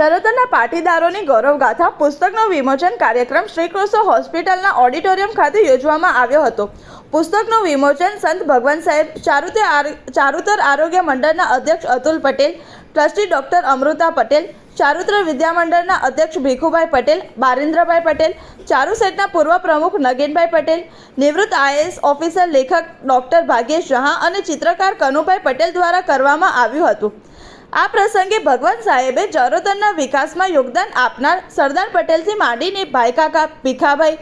ચરોતરના પાટીદારોની ગૌરવગાથા પુસ્તકનો વિમોચન કાર્યક્રમ શ્રીકૃષ્ણ હોસ્પિટલના ઓડિટોરિયમ ખાતે યોજવામાં આવ્યો હતો. પુસ્તકનું વિમોચન સંત ભગવાન સાહેબ ચારુતર ચારુતર આરોગ્ય મંડળના અધ્યક્ષ અતુલ પટેલ, ટ્રસ્ટી ડૉક્ટર અમૃતા પટેલ, ચારુત્ર વિદ્યામંડળના અધ્યક્ષ ભીખુભાઈ પટેલ, બારિન્દ્રભાઈ પટેલ, ચારુ સેટના પૂર્વ પ્રમુખ નગીનભાઈ પટેલ, નિવૃત્ત આઈએએસ ઓફિસર લેખક ડૉક્ટર ભાગ્યેશ જહા અને ચિત્રકાર કનુભાઈ પટેલ દ્વારા કરવામાં આવ્યું હતું. આ પ્રસંગે ભગવાન સાહેબે ચરોતરના વિકાસમાં યોગદાન આપનાર સરદાર પટેલથી માંડીને ભાઈ કાકા ભીખાભાઈ,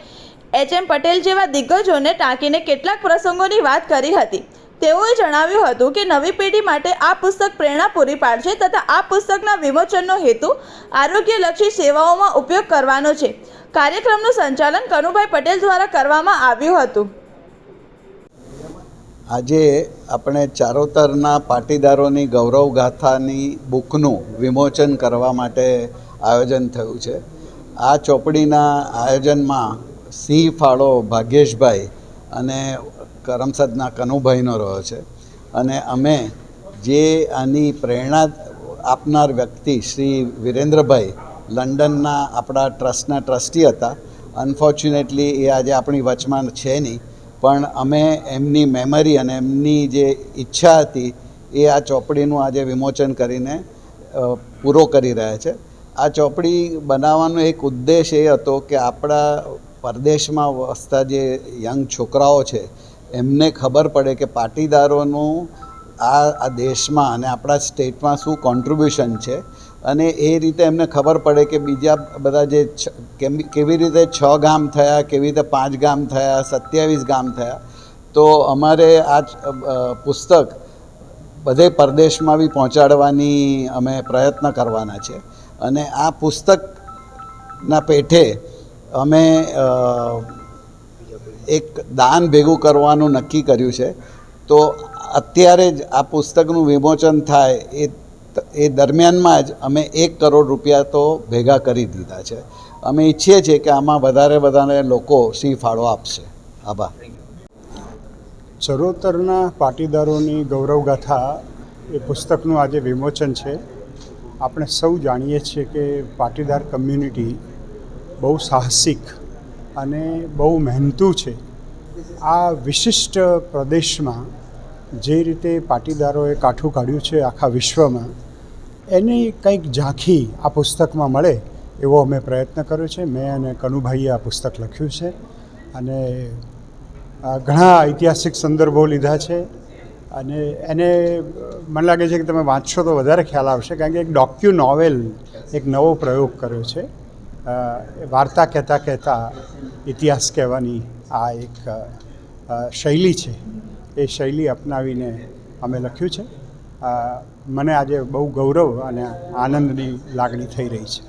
એચ એમ પટેલ જેવા દિગ્ગજોને ટાંકીને કેટલાક પ્રસંગોની વાત કરી હતી. તેઓએ જણાવ્યું હતું કે નવી પેઢી માટે આ પુસ્તક પ્રેરણા પૂરી પાડશે તથા આ પુસ્તકના વિમોચનનો હેતુ આરોગ્યલક્ષી સેવાઓમાં ઉપયોગ કરવાનો છે. કાર્યક્રમનું સંચાલન કનુભાઈ પટેલ દ્વારા કરવામાં આવ્યું હતું. આજે આપણે ચારોતરના પાટીદારોની ગૌરવ ગાથાની બુકનું વિમોચન કરવા માટે આયોજન થયું છે. આ ચોપડીના આયોજનમાં સિંહ ફાળો ભાગ્યેશભાઈ અને કરમસદના કનુભાઈનો રહ્યો છે. અને અમે જે આની પ્રેરણા આપનાર વ્યક્તિ શ્રી વિરેન્દ્રભાઈ લંડનના આપણા ટ્રસ્ટના ટ્રસ્ટી હતા. અનફોર્ચ્યુનેટલી એ આજે આપણી વચમાં છે નહીં. પણ અમે એમની મેમરી અને એમની જે ઈચ્છા હતી, એ આ ચોપડીનું આજે વિમોચન કરીને પૂરો કરી રહ્યા છે. આ ચોપડી બનાવવાનો એક ઉદ્દેશ એ હતો કે આપણા પરદેશમાં વસતા જે યંગ છોકરાઓ છે, એમને ખબર પડે કે પાટીદારોનું આ આ દેશમાં અને આપણા સ્ટેટમાં શું કોન્ટ્રીબ્યુશન છે. અને એ રીતે એમને ખબર પડે કે બીજા બધા જે કેવી રીતે છ ગામ થયા, કેવી રીતે પાંચ ગામ થયા, સત્યાવીસ ગામ થયા, તો અમારે આ પુસ્તક બધે પરદેશમાં બી પહોંચાડવાની અમે પ્રયત્ન કરવાના છે. અને આ પુસ્તકના પેઠે અમે એક દાન ભેગું કરવાનું નક્કી કર્યું છે. તો અત્યારે જ આ પુસ્તકનું વિમોચન થાય એ એ દરમિયાનમાં જ અમે એક કરોડ રૂપિયા તો ભેગા કરી દીધા છે. અમે ઈચ્છીએ છીએ કે આમાં વધારે વધારે લોકો સી ફાળો આપશે. આભાર. ચરોતરના પાટીદારોની ગૌરવગાથા એ પુસ્તકનું આજે વિમોચન છે. આપણે સૌ જાણીએ છીએ કે પાટીદાર કમ્યુનિટી બહુ સાહસિક અને બહુ મહેનતુ છે. આ વિશિષ્ટ પ્રદેશમાં જે રીતે પાટીદારોએ કાઠું કાઢ્યું છે આખા વિશ્વમાં એની કંઈક ઝાંખી આ પુસ્તકમાં મળે એવો અમે પ્રયત્ન કર્યો છે. મેં અને કનુભાઈએ આ પુસ્તક લખ્યું છે અને ઘણા ઐતિહાસિક સંદર્ભો લીધા છે અને એને, મને લાગે છે કે તમે વાંચશો તો વધારે ખ્યાલ આવશે કારણ કે એક ડોક્યુ નોવેલ એક નવો પ્રયોગ કર્યો છે. વાર્તા કહેતા કહેતા ઇતિહાસ કહેવાની આ એક શૈલી છે. એ શૈલી અપનાવીને અમે લખ્યું છે. મને આજે બહુ ગૌરવ અને આનંદની લાગણી થઈ રહી છે.